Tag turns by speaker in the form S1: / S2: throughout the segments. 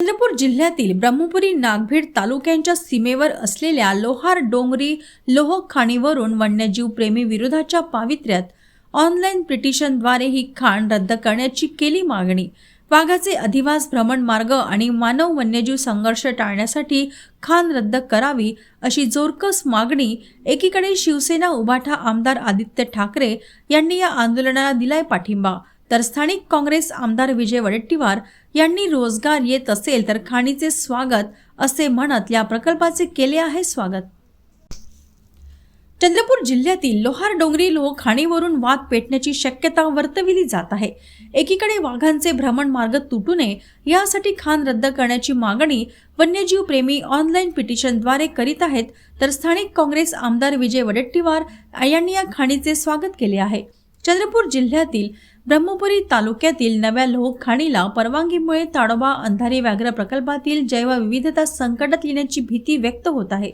S1: चंद्रपूर जिल्ह्यातील ब्रह्मपुरी नागभीड तालुक्यांच्या सीमेवर असलेल्या लोहार डोंगरी लोह खाणीवरून वन्यजीव प्रेमी विरोधाच्या पावित्र्यात ऑनलाईन पिटिशनद्वारे ही खाण रद्द करण्याची केली मागणी. वाघाचे अधिवास भ्रमण मार्ग आणि मानव वन्यजीव संघर्ष टाळण्यासाठी खाण रद्द करावी अशी जोरकस मागणी एकीकडे शिवसेना उभाठा आमदार आदित्य ठाकरे यांनी या आंदोलनाला दिलाय पाठिंबा तर स्थानिक काँग्रेस आमदार विजय वडेट्टीवार यांनी रोजगार येत असेल तर खाणीचे स्वागत असे म्हणत या प्रकल्पाचे केले आहे स्वागत. चंद्रपूर जिल्ह्यातील लोहार डोंगरी लोह खाणीवरून वाद पेटण्याची शक्यता वर्तविली जात आहे. एकीकडे वाघांचे भ्रमण मार्ग तुटू नये यासाठी खाण रद्द करण्याची मागणी वन्यजीव प्रेमी ऑनलाईन पिटिशनद्वारे करीत आहेत तर स्थानिक काँग्रेस आमदार विजय वडेट्टीवार यांनी या खाणीचे स्वागत केले आहे. चंद्रपूर जिल्ह्यातील ब्रह्मपुरी तालुक्यातील नव्या लोह खाणीला परवानगीमुळे ताडोबा अंधारी व्याघ्र प्रकल्पातील जैवविविधता संकटात येण्याची भीती व्यक्त होत आहे.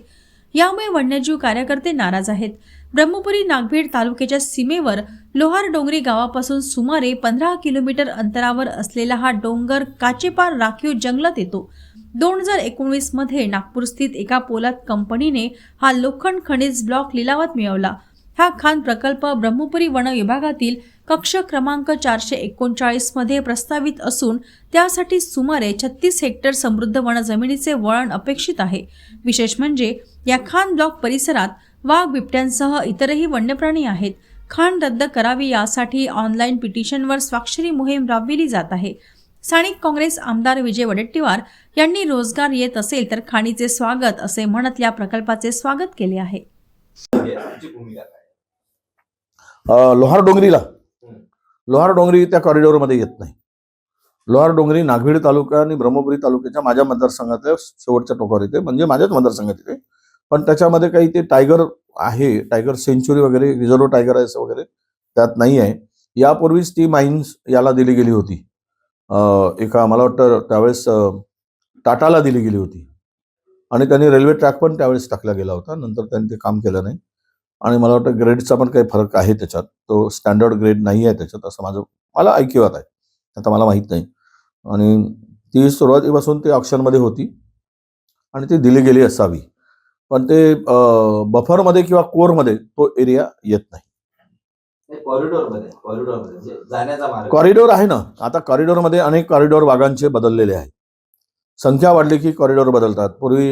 S1: यामुळे वन्यजीव कार्यकर्ते नाराज आहेत. ब्रह्मपुरी नागभीड तालुक्याच्या सीमेवर लोहार डोंगरी गावापासून सुमारे पंधरा किलोमीटर अंतरावर असलेला हा डोंगर काचेपार राखीव जंगलात येतो. दोन हजार एकोणीसमध्ये नागपूर स्थित एका पोलाद कंपनीने हा लोखंड खनिज ब्लॉक लिलावात मिळवला. हा खान प्रकल्प ब्रह्मपुरी वन विभागातील कक्ष क्रमांक चारशे एकोणचाळीसमध्ये प्रस्तावित असून त्यासाठी सुमारे छत्तीस हेक्टर समृद्ध वन जमिनीचे वळण अपेक्षित आहे. विशेष म्हणजे या खान ब्लॉक परिसरात वाघ बिबट्यांसह इतरही वन्यप्राणी आहेत. खाण रद्द करावी यासाठी ऑनलाईन पिटिशनवर स्वाक्षरी मोहीम राबविली जात आहे. स्थानिक काँग्रेस आमदार विजय वडेट्टीवार यांनी रोजगार येत असेल तर खाणीचे स्वागत असे म्हणत या प्रकल्पाचे स्वागत केले आहे.
S2: लोहार डोंगरीला. लोहार डोंगरी त्या कॉरिडॉरमध्ये येत नाही. लोहार डोंगरी नागभीड तालुका आणि ब्रह्मपुरी तालुक्याच्या माझ्या मतदारसंघातल्या शेवटच्या टोकावर येते. म्हणजे माझ्याच मतदारसंघात येते. पण त्याच्यामध्ये काही ते टायगर आहे टायगर सेंच्युरी वगैरे रिझर्व्ह टायगर आहे असं वगैरे त्यात नाही आहे. यापूर्वीच ती माइन्स याला दिली गेली होती. एका मला वाटतं त्यावेळेस टाटाला दिली गेली होती. आणि त्यांनी रेल्वे ट्रॅक पण त्यावेळेस टाकला गेला होता. नंतर त्यांनी ते काम केलं नाही. आणि मला वाटतं ग्रेडचा पण काही फरक आहे त्याच्यात. तो स्टँडर्ड ग्रेड नाही आहे त्याच्यात असं माझं मला ऐकिवात आहे. आता मला माहीत नाही. आणि ती सुरुवातीपासून ती ऑप्शनमध्ये होती. आणि ती दिली गेली असावी. पण ते बफरमध्ये किंवा कोरमध्ये तो एरिया येत नाही.
S3: कॉरिडॉर
S2: आहे ना. आता कॉरिडॉरमध्ये अनेक कॉरिडॉर वाघांचे बदललेले आहेत. संख्या वाढली की कॉरिडॉर बदलतात. पूर्वी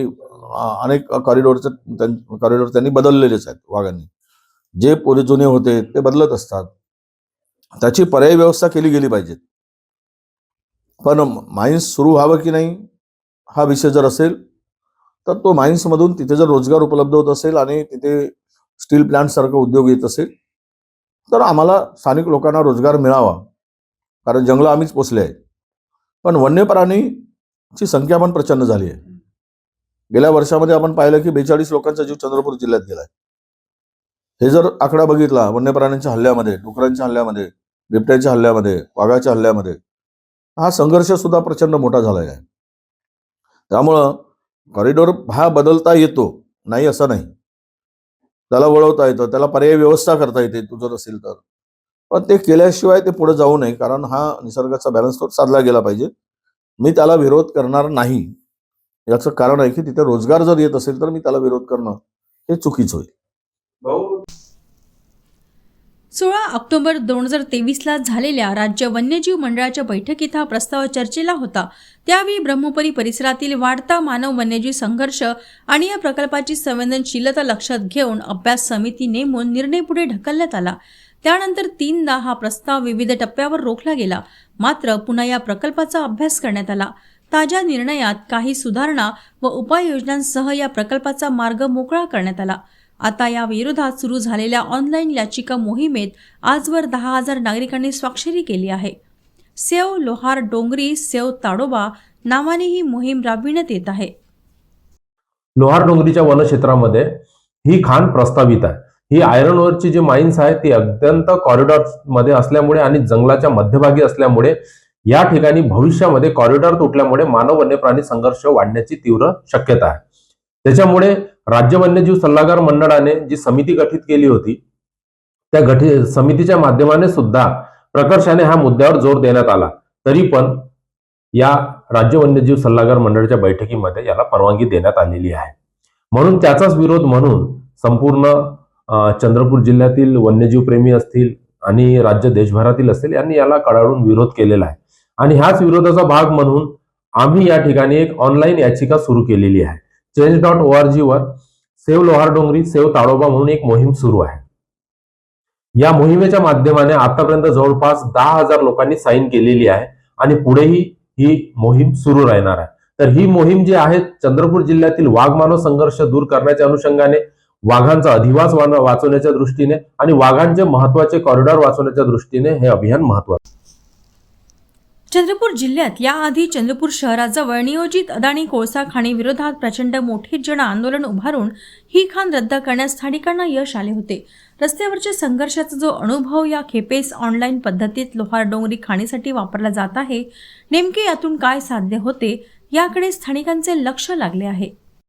S2: अनेक कॉरिडॉरचं कॉरिडॉर त्यांनी बदललेलेच आहेत वाघांनी. जे पूर्वी जुने होते ते बदलत असतात. त्याची पर्यायी व्यवस्था केली गेली पाहिजे. पण माइन्स सुरू व्हावं की नाही हा विषय जर असेल तर तो माइन्समधून तिथे जर रोजगार उपलब्ध होत असेल आणि तिथे स्टील प्लांटसारखं उद्योग येत असेल तर आम्हाला स्थानिक लोकांना रोजगार मिळावा. कारण जंगलं आम्हीच पोचले आहेत. पण वन्य ची संख्या पण प्रचंड झाली आहे. गेल्या वर्षामध्ये आपण पाहिलं की बेचाळीस लोकांचा जीव चंद्रपूर जिल्ह्यात गेलाय. हे जर आकडा बघितला वन्य प्राण्यांच्या हल्ल्यामध्ये डुकरांच्या हल्ल्यामध्ये बिबट्यांच्या हल्ल्यामध्ये वाघाच्या हल्ल्यामध्ये हा संघर्ष सुद्धा प्रचंड मोठा झालेला आहे त्यामुळं कॉरिडॉर हा बदलता येतो नाही असं नाही. त्याला वळवता येतं त्याला पर्यायी व्यवस्था करता येते तू जर असेल तर. पण ते केल्याशिवाय ते पुढे जाऊ नये कारण हा निसर्गाचा बॅलन्स तो साधला गेला पाहिजे. मी त्याला विरोध करणार नाही. याचं कारण आहे की तिथे रोजगार जर येत असेल तर मी त्याला विरोध करणं हे चुकीचं होईल
S1: सोळा ऑक्टोबर दोन हजार तेवीसला झालेल्या राज्य वन्यजीव मंडळाच्या बैठकीत हा प्रस्ताव चर्चेला होता. त्यावेळी ब्रह्मपुरी परिसरातील वाढता मानव वन्यजीव संघर्ष आणि या प्रकल्पाची संवेदनशीलता लक्षात घेऊन अभ्यास समिती नेमून निर्णय पुढे ढकलण्यात आला. त्यानंतर तीनदा हा प्रस्ताव विविध टप्प्यावर रोखला गेला. मात्र पुन्हा या प्रकल्पाचा अभ्यास करण्यात आला. ताज्या निर्णयात काही सुधारणा व उपाययोजनांसह या प्रकल्पाचा मार्ग मोकळा करण्यात आला. आता या विरोधात सुरू झालेल्या ऑनलाईन याचिका मोहिमेत आजवर दहा हजार नागरिकांनी स्वाक्षरी केली आहे. सेव लोहार डोंगरी सेव ताडोबा नावाने ही मोहीम राबविण्यात येत आहे.
S4: लोहार डोंगरीच्या वनक्षेत्रामध्ये ही खाण प्रस्तावित आहे. ही आयरन ओरची जी माइन्स आहे ती अत्यंत कॉरिडॉरमध्ये असल्यामुळे आणि जंगलाच्या मध्यभागी असल्यामुळे या ठिकाणी भविष्यामध्ये कॉरिडॉर तुटल्यामुळे मानव वन्यप्राणी संघर्ष वाढण्याची तीव्र शक्यता आहे. त्याच्यामुळे राज्य वन्यजीव सल्लागार मंडळाने जी समिती गठीत केली होती त्या गठीत समितीच्या माध्यमाने सुद्धा प्रकर्षाने ह्या मुद्द्यावर जोर देण्यात आला. तरी पण या राज्य वन्यजीव सल्लागार मंडळाच्या बैठकीमध्ये याला परवानगी देण्यात आलेली आहे. म्हणून त्याचाच विरोध म्हणून संपूर्ण चंद्रपूर जिल्ह्यातील वन्यजीव प्रेमी असतील आणि राज्य देशभरातील असतील यांनी याला कडाडून विरोध केलेला आहे. आणि ह्याच विरोधाचा भाग म्हणून आम्ही या ठिकाणी एक ऑनलाईन याचिका सुरू केलेली आहे. चेंज डॉट ओ आर जीवर सेव लोहार डोंगरी सेव ताडोबा म्हणून एक मोहीम सुरू आहे. या मोहिमेच्या माध्यमाने आतापर्यंत जवळपास दहा हजार लोकांनी साईन केलेली आहे आणि पुढेही ही मोहीम सुरू राहणार आहे. तर ही मोहीम जी आहे चंद्रपूर जिल्ह्यातील वाघमानव संघर्ष दूर करण्याच्या अनुषंगाने वाघांचा अधिवास वाचवण्याच्या दृष्टीने आणि वाघांचे महत्त्वाचे कॉरिडॉर वाचवण्याच्या दृष्टीने हे अभियान महत्वाचं
S1: चंद्रपूर जिल्ह्यात याआधी चंद्रपूर शहराजवळ नियोजित अदाणी कोळसा खाणी विरोधात प्रचंड मोठे जन आंदोलन उभारून ही खाण रद्द करण्यास स्थानिकांना यश आले होते. रस्त्यावरच्या संघर्षाचा जो अनुभव या खेपेस ऑनलाईन पद्धतीत लोहार डोंगरी खाणीसाठी वापरला जात आहे नेमके यातून काय साध्य होते याकडे स्थानिकांचे लक्ष लागले आहे.